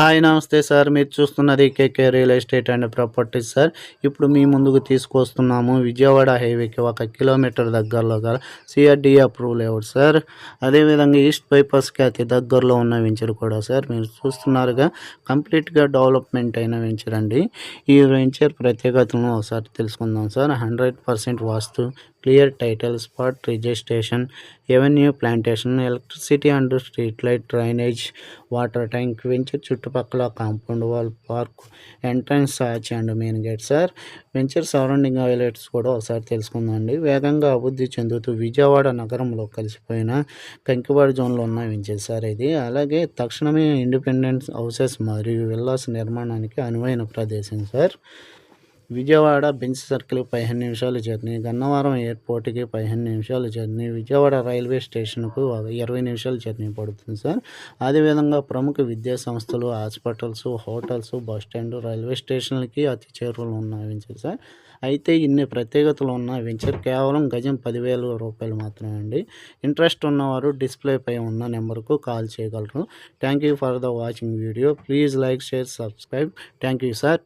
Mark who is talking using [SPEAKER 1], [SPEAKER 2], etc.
[SPEAKER 1] Hi నమస్తే sir. మీరు చూస్తున్నది KK real estate and properties sir. ఇప్పుడు మీ ముందుకు తీసుకొస్తున్నాము విజయవాడ హైవేకి ఒక కిలోమీటర్ దగ్గరలో గల సిఆర్డి అప్రూవ్ లేఅవుట్ సార్. అదేవిధంగా ఈస్ట్ బైపాస్కి అతి దగ్గరలో ఉన్న వెంచర్ కూడా సార్. మీరు చూస్తున్నారుగా కంప్లీట్గా డెవలప్మెంట్ అయిన వెంచర్ అండి. ఈ వెంచర్ ప్రత్యేకతను ఒకసారి తెలుసుకుందాం sir. Hundred percent vastu clear title spot registration avenue plantation electricity and street light drainage water tank venture చుట్టూ చుట్టుపక్కల compound wall park entrance arch and main gate sir venture surrounding highlights కూడా ఒకసారి తెలుసుకుందండి వేగంగా అభివృద్ధి చెందుతూ విజయవాడ నగరంలో కలిసిపోయిన కంకివాడ జోన్లో ఉన్న వెంచర్ సార్ ఇది. అలాగే తక్షణమే ఇండిపెండెన్స్ హౌసెస్ మరియు విల్లాస్ నిర్మాణానికి అనువైన ప్రదేశం సార్. విజయవాడ బెంచ్ సర్కిల్ పదిహేను నిమిషాల జర్నీ గన్నవరం ఎయిర్పోర్ట్కి పదిహేను నిమిషాల జర్నీ విజయవాడ రైల్వే స్టేషన్కు ఇరవై నిమిషాల జర్నీ పడుతుంది సార్. అదేవిధంగా ప్రముఖ విద్యా సంస్థలు hospitals hotels bus stand railway స్టేషన్లకి అతి చేరువలు ఉన్న వెంచర్ సార్. అయితే ఇన్ని ప్రత్యేకతలు ఉన్న వెంచర్ కేవలం గజం పదివేల రూపాయలు మాత్రమే అండి. ఇంట్రెస్ట్ ఉన్నవారు డిస్ప్లేపై ఉన్న నెంబర్కు కాల్ చేయగలరు. Thank you for the watching video. Please like share subscribe. Thank you sir.